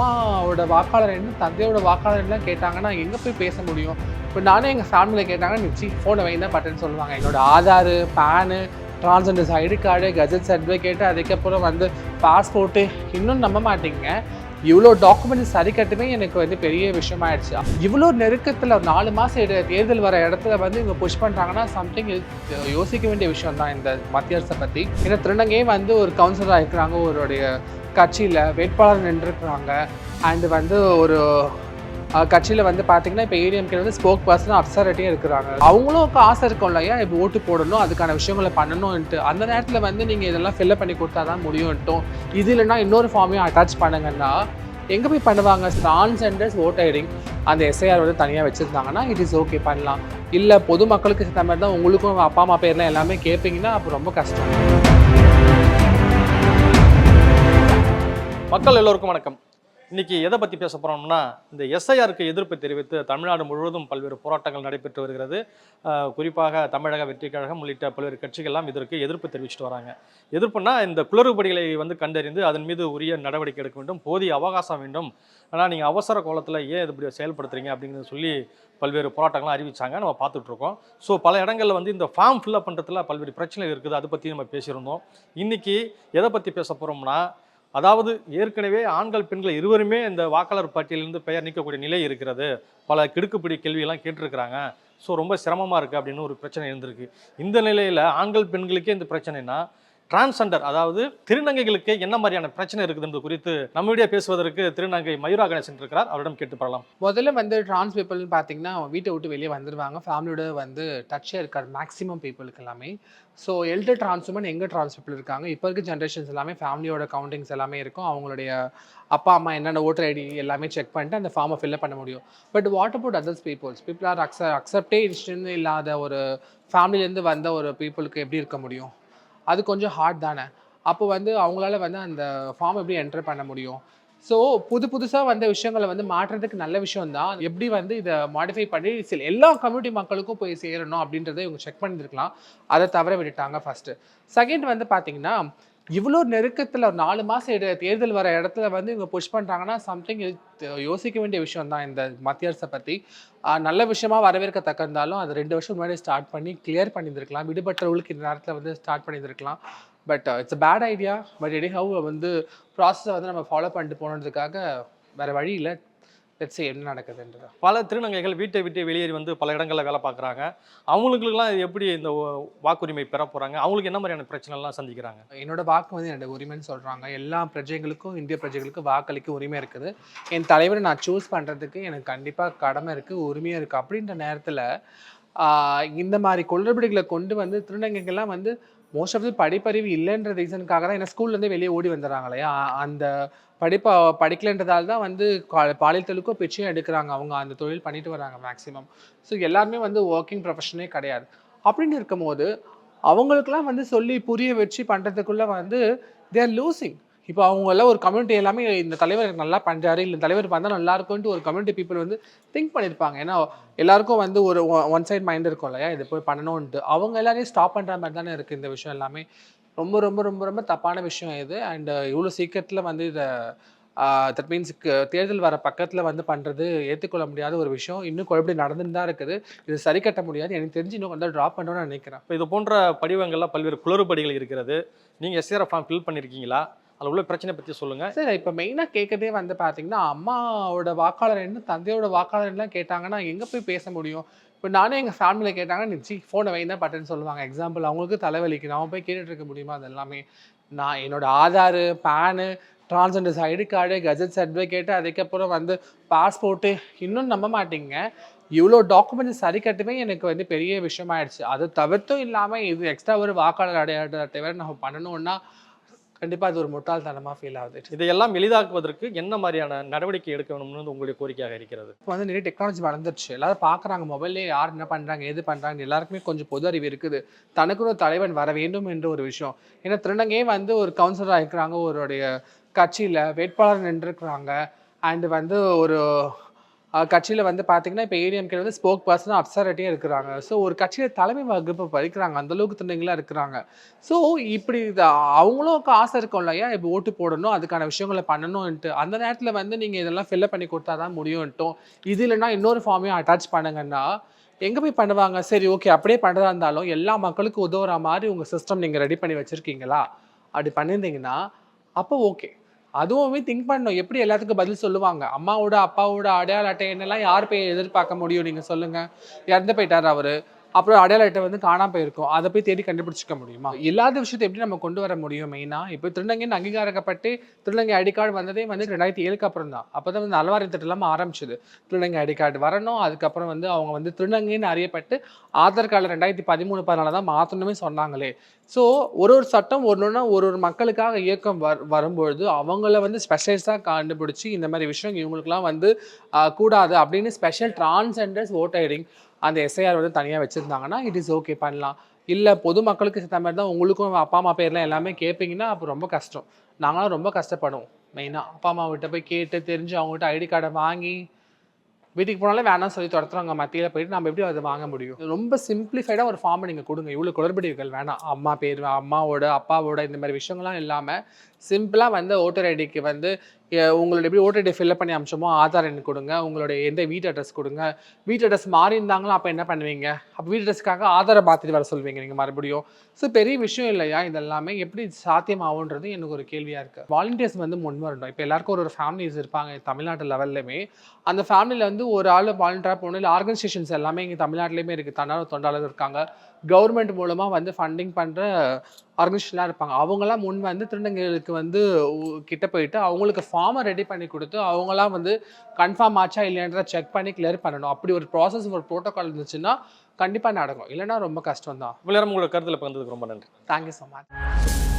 அம்மாவோட வாக்காளர் என்ன தந்தையோட வாக்காளர் எல்லாம் கேட்டாங்கன்னா எங்கே போய் பேச முடியும்? இப்போ நானே எங்கள் ஃபேமிலியில் கேட்டாங்கன்னா நிச்சி ஃபோனை வாங்கி தான் பட்டேன்னு சொல்லுவாங்க. என்னோட Aadhaar PAN transgenders ID card gazette certificate அதுக்கப்புறம் வந்து பாஸ்போர்ட்டு இன்னும் நம்ப மாட்டீங்க. இவ்வளோ டாக்குமெண்ட்ஸ் சரி கட்டுமே எனக்கு வந்து பெரிய விஷயமாயிடுச்சு. இவ்வளோ நெருக்கத்தில் ஒரு நாலு மாதம் தேர்தல் வர இடத்துல வந்து இவங்க புஷ் பண்ணுறாங்கன்னா சம்திங் யோசிக்க வேண்டிய விஷயம் தான் இந்த மத்திய அரசை பற்றி ஏன்னா திருநங்கையே வந்து ஒரு கவுன்சிலராக இருக்கிறாங்க ஒருடைய கட்சியில் வேட்பாளர் நின்றுருக்குறாங்க. அண்டு வந்து ஒரு கட்சியில் வந்து பார்த்தீங்கன்னா இப்போ ஏடிஎம்கே வந்து ஸ்போக் பர்சன் அப்சரட்டியும் இருக்கிறாங்க. அவங்களும் ஆசை இருக்கும் இல்லையா? இப்போ ஓட்டு போடணும் அதுக்கான விஷயங்களை பண்ணணும்ன்ட்டு. அந்த நேரத்தில் வந்து நீங்கள் இதெல்லாம் ஃபில்அப் பண்ணி கொடுத்தா தான் முடியும்ட்டும் இது இல்லைன்னா இன்னொரு ஃபார்மையும் அட்டாச் பண்ணுங்கன்னா எங்கே போய் பண்ணுவாங்க? டிரான்ஸ்ஜெண்டர்ஸ் ஓட் ஐடிங் அந்த எஸ்ஐஆர் வந்து தனியாக வச்சுருந்தாங்கன்னா இட் இஸ் ஓகே பண்ணலாம். இல்லை பொதுமக்களுக்கு இந்த மாதிரி தான் உங்களுக்கும் அப்பா அம்மா பேர்லாம் எல்லாமே கேட்பீங்கன்னா அப்போ ரொம்ப கஷ்டம். மக்கள் எல்லோருக்கும் வணக்கம். இன்னைக்கு எதை பற்றி பேச போகிறோம்னா இந்த எஸ்ஐஆருக்கு எதிர்ப்பு தெரிவித்து தமிழ்நாடு முழுவதும் பல்வேறு போராட்டங்கள் நடைபெற்று வருகிறது. குறிப்பாக தமிழக வெற்றி கழகம் உள்ளிட்ட பல்வேறு கட்சிகள்லாம் இதற்கு எதிர்ப்பு தெரிவிச்சுட்டு வராங்க. எதிர்ப்புனா இந்த குளறுபடிகளை வந்து கண்டறிந்து அதன் மீது உரிய நடவடிக்கை எடுக்க வேண்டும் போதிய அவகாசம் வேண்டும். ஆனால் நீங்கள் அவசர கோலத்தில் ஏன் இப்படி செயல்படுத்துறீங்க அப்படிங்கிறத சொல்லி பல்வேறு போராட்டங்கள்லாம் அறிவிச்சாங்க. நம்ம பார்த்துட்ருக்கோம் ஸோ பல இடங்களில் வந்து இந்த ஃபார்ம் ஃபில்அப் பண்ணுறதுல பல்வேறு பிரச்சனைகள் இருக்குது. அதை பற்றி நம்ம பேசியிருந்தோம். இன்றைக்கி எதை பற்றி பேச போகிறோம்னா அதாவது ஏற்கனவே ஆண்கள் பெண்கள் இருவருமே இந்த வாக்காளர் பட்டியலிருந்து பெயர் நீக்கக்கூடிய நிலை இருக்கிறது. பல கிடுக்குப்பிடி கேள்வியெல்லாம் கேட்டிருக்கிறாங்க. ஸோ ரொம்ப சிரமமாக இருக்குது அப்படின்னு ஒரு பிரச்சனை இருந்திருக்கு. இந்த நிலையில் ஆண்கள் பெண்களுக்கே இந்த பிரச்சனைனா டிரான்ஸ்ஜெண்டர் அதாவது திருநங்கைகளுக்கு என்ன மாதிரியான பிரச்சனை இருக்குதுன்றது குறித்து நம்மளுடைய பேசுவதற்கு திருநங்கை மயூரா கணேசன் இருக்கிறார். அவரிடம் கேட்டு பெறலாம் முதல்ல வந்து டிரான்ஸ் பீப்புள்னு பார்த்தீங்கன்னா வீட்டை விட்டு வெளியே வந்துடுவாங்க ஃபேமிலியோட வந்து டச்சே இருக்கார் மேக்ஸிமம் பீப்புளுக்கு எல்லாமே. ஸோ எல்டர் டிரான்ஸ் உமன் எங்கே டிரான்ஸ் பீப்புள் இருக்காங்க. இப்போ இருக்க ஜென்ரேஷன்ஸ் எல்லாமே ஃபேமிலியோட கவுண்டிங்ஸ் எல்லாமே இருக்கும். அவங்களுடைய அப்பா அம்மா என்னென்ன ஓட்டர் ஐடி எல்லாமே செக் பண்ணிட்டு அந்த ஃபார்மை ஃபில்அப் பண்ண முடியும். But what about others peoples people are அக்ச acceptance இல்லாத ஒரு ஃபேமிலிலேருந்து வந்த ஒரு பீப்புளுக்கு எப்படி இருக்க முடியும்? அது கொஞ்சம் ஹார்ட் தானே. அப்போ வந்து அவங்களால வந்து அந்த ஃபார்ம் எப்படி என்டர் பண்ண முடியும்? ஸோ புது புதுசாக வந்த விஷயங்களை வந்து மாற்றுறதுக்கு நல்ல விஷயம் தான் எப்படி வந்து இதை மாடிஃபை பண்ணி சில எல்லா கம்யூனிட்டி மக்களுக்கும் போய் சேரணும் அப்படின்றத இவங்க செக் பண்ணியிருக்கலாம் அதை தவிர விட்டுட்டாங்க ஃபஸ்ட்டு செகண்ட் வந்து பார்த்தீங்கன்னா இவ்வளோ நெருக்கத்தில் ஒரு நாலு மாதம் இட தேர்தல் வர இடத்துல வந்து இவங்க புஷ் பண்ணுறாங்கன்னா சம்திங் யோசிக்க வேண்டிய விஷயம் தான் இந்த மத்திய அரசை பற்றி நல்ல விஷயமா வரவேற்கத்தக்க இருந்தாலும் அது ரெண்டு வருஷம் முன்னாடி ஸ்டார்ட் பண்ணி கிளியர் பண்ணியிருந்திருக்கலாம். விடுபட்டவர்களுக்கு இந்த நேரத்தில் வந்து start பண்ணியிருந்திருக்கலாம். But it's bad idea but eddy how வந்து ப்ராசஸை வந்து நம்ம ஃபாலோ பண்ணிட்டு போனதுக்காக வேறு வழி இல்லை. லெட்ஸ் என்ன நடக்குதுன்றது பல திருநங்கைகள் வீட்டை விட்டு வெளியேறி வந்து பல இடங்களில் வேலை பார்க்குறாங்க. அவங்களுக்குலாம் எப்படி இந்த வாக்குரிமை பெற போகிறாங்க அவங்களுக்கு என்ன மாதிரியான பிரச்சனைலாம் சந்திக்கிறாங்க? என்னோட வாக்கு வந்து என்னோட உரிமைன்னு சொல்கிறாங்க எல்லா பிரஜைகளுக்கும் இந்திய பிரஜைகளுக்கும் வாக்களிக்க உரிமை இருக்குது. என் தலைவரை நான் சூஸ் பண்ணுறதுக்கு எனக்கு கண்டிப்பாக கடமை இருக்குது உரிமையும் இருக்குது அப்படின்ற நேரத்தில் இந்த மாதிரி குளறுபடிகளை கொண்டு வந்து திருநங்கைகள்லாம் வந்து மோஸ்ட் ஆஃப் தி படிப்பறிவு இல்லைன்ற ரீசனுக்காக தான் என்ன ஸ்கூல்லேருந்து வெளியே ஓடி வந்துடுறாங்க இல்லையா அந்த படிப்பை படிக்கலைன்றதால தான் வந்து பாலியல் தொழிலுக்கும் பிச்சையும் எடுக்கிறாங்க அவங்க. அந்த தொழில் பண்ணிட்டு வராங்க மேக்ஸிமம் ஸோ எல்லாருமே வந்து ஒர்க்கிங் ப்ரொஃபஷனே கிடையாது. அப்படின்னு இருக்கும்போது அவங்களுக்குலாம் வந்து சொல்லி புரிய வச்சு பண்ணுறதுக்குள்ளே வந்து தேர் லூசிங் இப்போ அவங்க எல்லாம் ஒரு கம்யூனிட்டி எல்லாமே இந்த தலைவர் எனக்கு நல்லா பண்ணுறாரு இல்லை இந்த தலைவர் பார்த்தா நல்லா இருக்கும்ட்டு ஒரு கம்யூனிட்டி பீப்புள் வந்து திங்க் பண்ணியிருப்பாங்க. ஏன்னா எல்லாருக்கும் வந்து ஒரு ஒன் சைட் மைண்ட் இருக்கும் இல்லையா? இது போய் பண்ணணும்ன்ட்டு. அவங்க எல்லாரையும் ஸ்டாப் பண்ணுற மாதிரி தானே இருக்குது இந்த விஷயம் எல்லாமே. ரொம்ப ரொம்ப ரொம்ப ரொம்ப தப்பான விஷயம் இது. அண்ட் இவ்வளோ சீக்கிரத்தில் வந்து இதை தட் மீன்ஸ் தேர்தல் வர பக்கத்தில் வந்து பண்ணுறது ஏற்றுக்கொள்ள முடியாத ஒரு விஷயம். இன்னும் குழப்படி நடந்துட்டு தான் இருக்குது. இது சரி கட்ட முடியாது. எனக்கு தெரிஞ்சு இன்னும் கொஞ்சம் ட்ராப் பண்ணணும்னு நினைக்கிறேன். இப்போ இது போன்ற படிவங்கள்லாம் பல்வேறு குளறுபடிகள் இருக்கிறது. நீங்கள் எஸ்ஆர் ஃபார்ம் ஃபில் பண்ணியிருக்கீங்களா அதில் உள்ள பிரச்சனை பற்றி சொல்லுங்கள் சார் இப்போ மெயினாக கேட்கறதே வந்து பார்த்தீங்கன்னா அம்மாவோட வாக்காளர் என்ன தந்தையோட வாக்காளர் எல்லாம் கேட்டாங்கன்னா எங்கே போய் பேச முடியும்? இப்போ நானே எங்கள் ஃபேமிலியில் கேட்டாங்கன்னா நிச்சி ஃபோனை வைங்க தான் பட்டேன்னு சொல்லுவாங்க. எக்ஸாம்பிள் அவங்களுக்கு தலைவலிக்கு நான் போய் கேட்டுட்டு இருக்க முடியுமா அது எல்லாமே நான் என்னோட Aadhaar PAN transgenders ID card gazette certificate அதுக்கப்புறம் வந்து பாஸ்போர்ட்டு இன்னும் நம்ப மாட்டீங்க. இவ்வளோ டாக்குமெண்ட்ஸ் சரி கட்டுமே எனக்கு வந்து பெரிய விஷயமாயிடுச்சு. அது தவிர்த்தும் இல்லாமல் இது எக்ஸ்ட்ரா ஒரு வாக்காளர் அடையாள தவிர நம்ம பண்ணணும்னா கண்டிப்பாக அது ஒரு முட்டாள்தனமாக ஃபீல் ஆகுது. இதையெல்லாம் எளிதாக்குவதற்கு என்ன மாதிரியான நடவடிக்கை எடுக்க வேணும்னு உங்களுடைய கோரிக்கையாக இருக்கிறது? இப்போ வந்து நிறைய டெக்னாலஜி வளர்ந்துருச்சு. எல்லாரும் பார்க்குறாங்க மொபைல்லே யார் என்ன பண்ணுறாங்க எது பண்ணுறாங்க எல்லாருக்குமே கொஞ்சம் பொது அறிவு இருக்குது. தனக்குன்னு ஒரு தலைவன் வர வேண்டும் என்ற ஒரு விஷயம். ஏன்னா திருநங்கையே வந்து ஒரு கவுன்சிலராக இருக்கிறாங்க ஒருடைய கட்சியில் வேட்பாளர் நின்றுருக்குறாங்க. அண்டு வந்து ஒரு கட்சியில் வந்து பார்த்தீங்கன்னா இப்போ ஏடிஎம்கே வந்து ஸ்போக் பர்சனாக அப்சரட்டியே இருக்கிறாங்க. ஸோ ஒரு கட்சியில் தலைமை வகுப்பு படிக்கிறாங்க அந்த அளவுக்கு இருக்கிறாங்க. ஸோ இப்படி இது அவங்களும் ஆசை இருக்கும் இல்லையா? இப்போ ஓட்டு போடணும் அதுக்கான விஷயங்களை பண்ணணும்ன்ட்டு. அந்த நேரத்தில் வந்து நீங்கள் இதெல்லாம் ஃபில்அப் பண்ணி கொடுத்தா தான் முடியும்ட்டும் இது இல்லைன்னா இன்னொரு ஃபார்மையும் அட்டாச் பண்ணுங்கன்னா எங்கே போய் பண்ணுவாங்க? சரி ஓகே அப்படியே பண்ணுறதா இருந்தாலும் எல்லா மக்களுக்கும் உதவுற மாதிரி உங்கள் சிஸ்டம் நீங்கள் ரெடி பண்ணி வச்சுருக்கீங்களா? அப்படி பண்ணியிருந்தீங்கன்னா அப்போ ஓகே அதுவுமே திங்க் பண்ணணும். எப்படி எல்லாத்துக்கும் பதில் சொல்லுவாங்க? அம்மாவோட அப்பாவோட அடையாள அட்டை என்னெல்லாம் யார் போய் எதிர்பார்க்க முடியும்? நீங்கள் சொல்லுங்கள் இறந்து போயிட்டார் அவர். அப்புறம் அடையாள அட்டை வந்து காணாம போயிருக்கும். அதை போய் தேடி கண்டுபிடிச்சிக்க முடியுமா? இல்லாத விஷயத்தை எப்படி நம்ம கொண்டு வர முடியும் மெயினாக இப்போ திருநங்கைன்னு அங்கீகாரப்பட்டு திருநங்கை ஐடி கார்டு வந்ததே வந்து ரெண்டாயிரத்தி ஏழுக்கு அப்புறம் தான். அப்போ தான் வந்து நலவாரி திட்டம் ஆரம்பிச்சது. திருநங்கை ஐடி கார்டு வரணும். அதுக்கப்புறம் வந்து அவங்க வந்து திருநங்கைன்னு அறியப்பட்டு ஆதார் கார்டில் ரெண்டாயிரத்தி பதிமூணு பதினால தான் மாற்றணுமே சொன்னாங்களே. ஸோ ஒரு ஒரு சட்டம் ஒரு ஒரு ஒரு மக்களுக்காக இயக்கம் வர் வரும்பொழுது அவங்கள வந்து ஸ்பெஷலிஸ்டாக கண்டுபிடிச்சி இந்த மாதிரி விஷயம் இவங்களுக்குலாம் வந்து கூடாது அப்படின்னு ஸ்பெஷல் டிரான்ஸெண்டர்ஸ் ஓட் ஐடிங் அந்த எஸ்ஐஆர் வந்து தனியாக வச்சுருந்தாங்கன்னா இட் இஸ் ஓகே பண்ணலாம். இல்லை பொதுமக்களுக்கு சேர்த்த மாதிரி தான் உங்களுக்கும் அப்பா அம்மா பேர்லாம் எல்லாமே கேட்பீங்கன்னா அப்போ ரொம்ப கஷ்டம். நாங்களாம் ரொம்ப கஷ்டப்படுவோம். மெயினாக அப்பா அம்மாவிட்ட போய் கேட்டு தெரிஞ்சு அவங்ககிட்ட ஐடி கார்டை வாங்கி வீட்டுக்கு போனாலே வேணாம் சொல்லி துரத்துறவங்க மத்தியில் போயிட்டு நம்ம எப்படி அதை வாங்க முடியும்? ரொம்ப சிம்பிளிஃபைடாக ஒரு ஃபார்மை நீங்கள் கொடுங்க. இவ்வளோ குளறுபடிகள் வேணாம். அம்மா பேர் அம்மாவோட அப்பாவோட இந்த மாதிரி விஷயங்கள்லாம் இல்லாமல் சிம்பிளாக வந்து ஓட்டர் ஐடிக்கு வந்து உங்களோட எப்படி ஓட்டர் ஐடி ஃபில்அப் பண்ணி அமிச்சோமோ ஆதார் எண் கொடுங்க உங்களுடைய எந்த வீட்டு அட்ரஸ் கொடுங்க. வீட்டு அட்ரஸ் மாறி இருந்தாங்களோ அப்போ என்ன பண்ணுவீங்க? அப்போ வீட்டு அட்ரஸ்க்காக ஆதாரை மாற்றிட்டு வர சொல்வீங்க நீங்கள் மறுபடியும். ஸோ பெரிய விஷயம் இல்லையா இதெல்லாமே எப்படி சாத்தியமாகுன்றது எனக்கு ஒரு கேள்வியாக இருக்குது வாலண்டியர்ஸ் வந்து முன் வரணும். இப்போ எல்லாருக்கும் ஒரு ஒரு ஃபேமிலிஸ் இருப்பாங்க தமிழ்நாட்டு லெவல்லையுமே அந்த ஃபேமிலியில் வந்து ஒரு ஆள் வாலண்டியராக போகணும் இல்லை ஆர்கனைசேஷன்ஸ் எல்லாமே இங்கே தமிழ்நாட்டிலையுமே இருக்குது தன்னார்வ தொண்டாளர் இருக்காங்க. கவர்மெண்ட் மூலமாக வந்து ஃபண்டிங் பண்ணுற ஆர்கனைசேஷன்லாம் இருப்பாங்க. அவங்களாம் முன் வந்து திருநங்கைகளுக்கு வந்து கிட்ட போயிட்டு அவங்களுக்கு ஃபார்மை ரெடி பண்ணி கொடுத்து அவங்களாம் வந்து கன்ஃபார்ம் ஆச்சா இல்லைன்றத செக் பண்ணி கிளியர் பண்ணணும். அப்படி ஒரு ப்ராசஸ் ஒரு ப்ரோட்டோகால் இருந்துச்சுன்னா கண்டிப்பாக நடக்கும். இல்லைன்னா ரொம்ப கஷ்டம் தான் நேரம் உங்களோட கருத்தில் பகிர்ந்ததுக்கு ரொம்ப நன்றி. Thank you so much